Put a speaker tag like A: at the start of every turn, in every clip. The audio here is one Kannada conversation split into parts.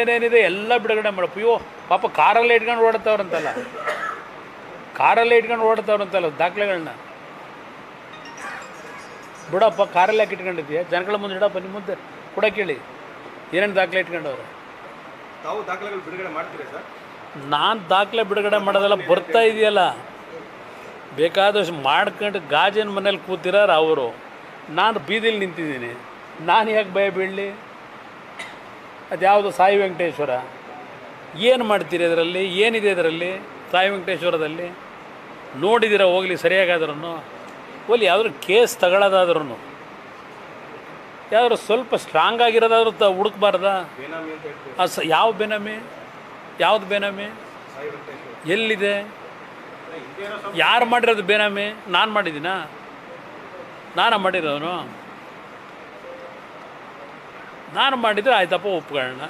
A: ಏನೇನಿದೆ ಎಲ್ಲ ಬಿಡುಗಡೆ ಮಾಡಪ್ಪ ಅಯ್ಯೋ ಪಾಪ ಕಾರಲ್ಲೇ ಇಟ್ಕೊಂಡು ಓಡ್ತಾವ್ರಂತಲ್ಲ ಕಾರಲ್ಲೇ ಇಟ್ಕೊಂಡು ಓಡ್ತಾವ್ರಂತಲ್ಲ ದಾಖಲೆಗಳನ್ನ. ಬಿಡಪ್ಪ ಕಾರಲ್ಲಿ ಯಾಕೆ ಇಟ್ಕೊಂಡಿದ್ದೀಯ? ಜನಗಳ ಮುಂದೆ ಇಡಪ್ಪ ನಿಮ್ಮ ಮುಂದೆ ಕೂಡ ಕೇಳಿ. ಏನೇನು ದಾಖಲೆ ಇಟ್ಕೊಂಡವ್ರೆ?
B: ತಾವು ದಾಖಲೆಗಳು ಬಿಡುಗಡೆ ಮಾಡ್ತೀರಾ ಸರ್?
A: ನಾನು ದಾಖಲೆ ಬಿಡುಗಡೆ ಮಾಡೋದೆಲ್ಲ ಬರ್ತಾ ಇದೆಯಲ್ಲ. ಬೇಕಾದಷ್ಟು ಮಾಡ್ಕೊಂಡು ಗಾಜಿನ ಮನೇಲಿ ಕೂತಿರೋರು ಅವರು. ನಾನು ಬೀದಿಲಿ ನಿಂತಿದ್ದೀನಿ. ನಾನು ಯಾಕೆ ಭಯ ಬೀಳಲಿ? ಅದ್ಯಾವುದು ಸಾಯಿ ವೆಂಕಟೇಶ್ವರ? ಏನು ಮಾಡ್ತೀರಿ ಅದರಲ್ಲಿ? ಏನಿದೆ ಅದರಲ್ಲಿ? ಸಾಯಿ ವೆಂಕಟೇಶ್ವರದಲ್ಲಿ? ನೋಡಿದಿರ ಹೋಗಲಿ ಸರಿಯಾಗಾದ್ರೂ ಹೋಗ್ಲಿ ಯಾವ್ದಾದ್ರು ಕೇಸ್ ತಗೊಳ್ಳೋದಾದ್ರೂ ಯಾವ್ದಾದ್ರು ಸ್ವಲ್ಪ ಸ್ಟ್ರಾಂಗ್ ಆಗಿರೋದಾದ್ರೂ ತ ಹುಡುಕ್ಬಾರ್ದಾ?
B: ಬೇನಾಮಿ ಅಂತ
A: ಆ ಸ ಯಾವ ಬೆನಮಿ ಯಾವ್ದು ಬೆನಮಿ ಎಲ್ಲಿದೆ? ಯಾರು ಮಾಡಿರೋದು ಬೇನಾಮಿ ನಾನು ಮಾಡಿದ್ದೀನಾ? ನಾನು ಮಾಡಿರೋನು? ನಾನು ಮಾಡಿದರೆ ಆಯ್ತಪ್ಪ ಒಪ್ಕೊಳ್ಳೋಣ.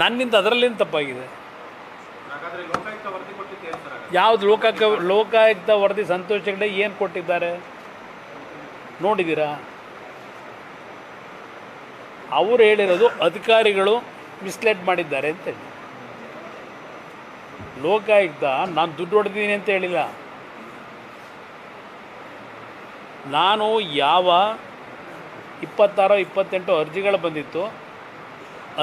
A: ನನ್ನಿಂದ ಅದರಲ್ಲಿಂದ ತಪ್ಪಾಗಿದೆ? ಯಾವ್ದು ಲೋಕಾಯುಕ್ತ ಲೋಕಾಯುಕ್ತ ವರದಿ ಸಂತೋಷ ಹೆಗ್ಡೆ ಏನು ಕೊಟ್ಟಿದ್ದಾರೆ? ನೋಡಿದ್ದೀರಾ? ಅವರು ಹೇಳಿರೋದು ಅಧಿಕಾರಿಗಳು ಮಿಸ್ಲೇಟ್ ಮಾಡಿದ್ದಾರೆ ಅಂತ ಹೇಳಿ. ಲೋಕಾಯುಕ್ತ ನಾನು ದುಡ್ಡು ಹೊಡೆದಿದ್ದೀನಿ ಅಂತ ಹೇಳಿಲ್ಲ. ನಾನು ಯಾವ ಇಪ್ಪತ್ತಾರೋ ಇಪ್ಪತ್ತೆಂಟು ಅರ್ಜಿಗಳು ಬಂದಿತ್ತು.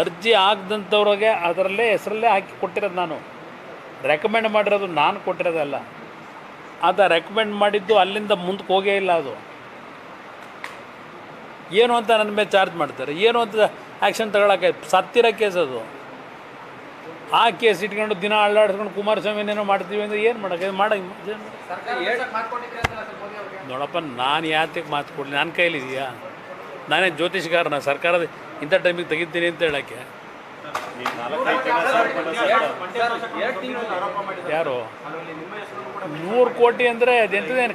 A: ಅರ್ಜಿ ಆಗದಂಥವ್ರಿಗೆ ಅದರಲ್ಲೇ ಹೆಸರಲ್ಲೇ ಹಾಕಿ ಕೊಟ್ಟಿರೋದು ನಾನು. ರೆಕಮೆಂಡ್ ಮಾಡಿರೋದು ನಾನು ಕೊಟ್ಟಿರೋದಲ್ಲ ಅದು ರೆಕಮೆಂಡ್ ಮಾಡಿದ್ದು ಅಲ್ಲಿಂದ ಮುಂದಕ್ಕೆ ಹೋಗೇ ಇಲ್ಲ ಅದು. ಏನು ಅಂತ ನನ್ನ ಮೇಲೆ ಚಾರ್ಜ್ ಮಾಡ್ತಾರೆ. ಏನು ಅಂತ ಆ್ಯಕ್ಷನ್ ತಗೊಳಕ್ಕೆ ಸತ್ತಿರೋ ಕೇಸ್ ಅದು. ಆ ಕೇಸ್ ಇಟ್ಕೊಂಡು ದಿನ ಅಳ್ಳಾಡಿಸ್ಕೊಂಡು ಕುಮಾರಸ್ವಾಮಿನೇನೋ ಮಾಡ್ತೀವಿ ಅಂದರೆ ಏನು ಮಾಡೋಕ್ಕೆ ಮಾಡ ನೋಡಪ್ಪ ನಾನು ಯಾತಕ್ಕೆ ಮಾತು ಕೊಡಲಿ? ನನ್ನ ಕೈಲಿದೆಯಾ? ನಾನೇ ಜ್ಯೋತಿಷ್ಗಾರನ ಸರ್ಕಾರದ ಇಂಥ ಟೈಮಿಗೆ ತೆಗಿತೀನಿ ಅಂತ ಹೇಳಕ್ಕೆ. ಯಾರು? ನೂರು ಕೋಟಿ ಅಂದರೆ ಅದೆಂಥದ್ದೇನು